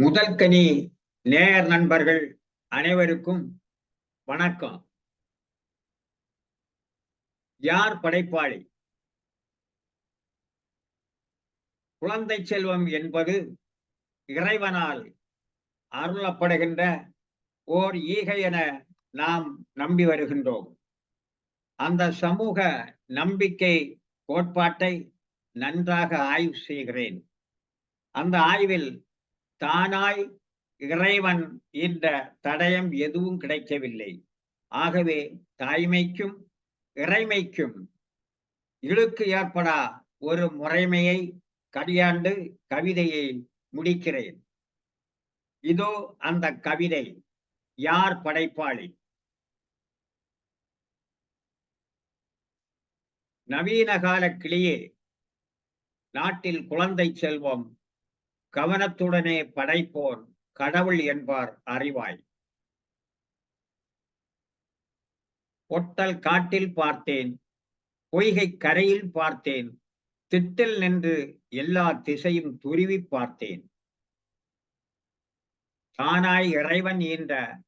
முதல் கனி நேயர் நண்பர்கள் அனைவருக்கும் வணக்கம். யார் படைப்பாளி? குழந்தை செல்வம் என்பது இறைவனால் அருளப்படுகின்ற ஓர் ஈகை என நாம் நம்பி வருகின்றோம். அந்த சமூக நம்பிக்கை கோட்பாட்டை நன்றாக ஆய்வு செய்கிறேன். அந்த ஆய்வில் தானாய் இறைவன் என்ற தடயம் எதுவும் கிடைக்கவில்லை. ஆகவே தாய்மைக்கும் இறைமைக்கும் இழுக்கு ஏற்படா ஒரு முறைமையை கடியாண்டு கவிதையை முடிக்கிறேன். இதோ அந்த கவிதை யார் படைப்பாளி? நவீன கால கிளியே நாட்டில் குழந்தை செல்வம் கவனத்துடனே படைப்போர் கடவுள் என்பார் அறிவாய். ஒட்டல் காட்டில் பார்த்தேன் பொய்கை கரையில் பார்த்தேன் திட்டில் நின்று எல்லா திசையும் துருவி பார்த்தேன். தானாய் இறைவன் என்ற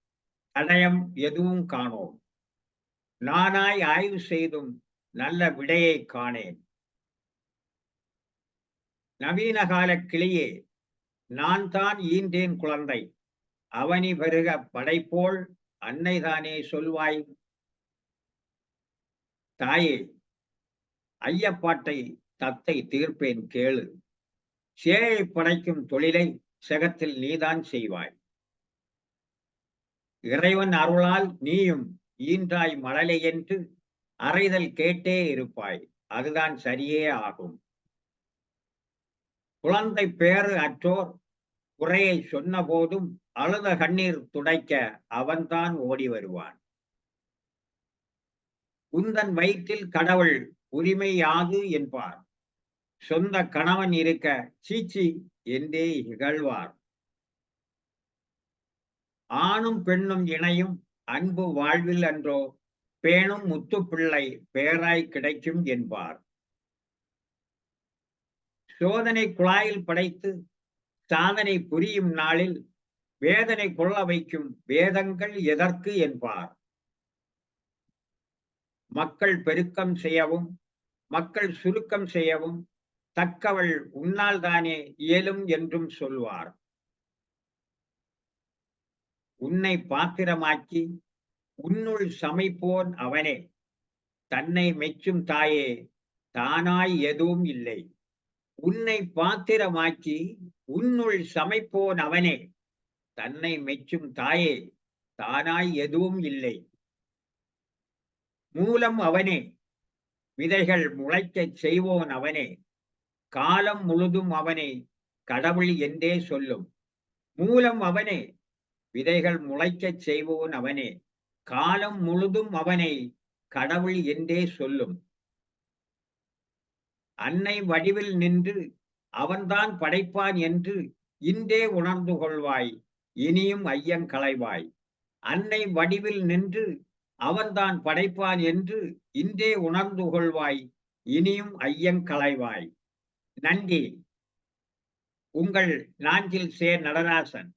தடயம் எதுவும் காணோம். நானாய் ஆய்வு செய்தும் நல்ல விடையை காணேன். நவீன கால கிளியே நான் தான் ஈன்றேன் குழந்தை. அவனி பெருக படைப்போல் அன்னைதானே சொல்வாய். தாயே ஐயப்பாட்டை தத்தை தீர்ப்பேன் கேளு. சேயை படைக்கும் தொழிலை செகத்தில் நீதான் செய்வாய். இறைவன் அருளால் நீயும் ஈன்றாய் மழலை என்று அறைதல் கேட்டே இருப்பாய். அதுதான் சரியே ஆகும். குழந்தை பேறு அற்றோர் குறையை சொன்ன போதும் அழுத கண்ணீர் துடைக்க அவன்தான் ஓடி வருவான். உந்தன் வயிற்றில் கடவுள் உரிமை யாது என்பார். சொந்த கணவன் இருக்க சீச்சி என்றே இகழ்வார். ஆணும் பெண்ணும் இணையும் அன்பு வாழ்வில் அன்றோ பேணும் முத்து பிள்ளை பேராய் கிடைக்கும் என்பார். சோதனை குழாயில் படைத்து சாதனை புரியும் நாளில் வேதனை கொள்ள வைக்கும் வேதங்கள் எதற்கு என்பார். மக்கள் பெருக்கம் செய்யவும் மக்கள் சுருக்கம் செய்யவும் தக்கவள் உன்னால் தானே இயலும் என்றும் சொல்வார். உன்னை பாத்திரமாக்கி உன்னுள் சமைப்போன் அவனே. தன்னை மெச்சும் தாயே தானாய் எதுவும் இல்லை. உன்னை பாத்திரமாக்கி உன்னுள் சமைப்போன் அவனே. தன்னை மெச்சும் தாயே தானாய் எதுவும் இல்லை. மூலம் அவனே விதைகள் முளைக்கச் செய்வோன் அவனே. காலம் முழுதும் அவனே கடவுள் என்றே சொல்லும். மூலம் அவனே விதைகள் முளைக்கச் செய்வோன் அவனே. காலம் முழுதும் அவனை கடவுள் என்றே சொல்லும். அன்னை வடிவில் நின்று அவன்தான் படைப்பான் என்று இன்றே உணர்ந்து கொள்வாய் இனியும் ஐயன் களைவாய். அன்னை வடிவில் நின்று அவன்தான் படைப்பான் என்று இன்றே உணர்ந்து கொள்வாய் இனியும் ஐயன் களைவாய். நன்றி. உங்கள் நாஞ்சில் சே நடராசன்.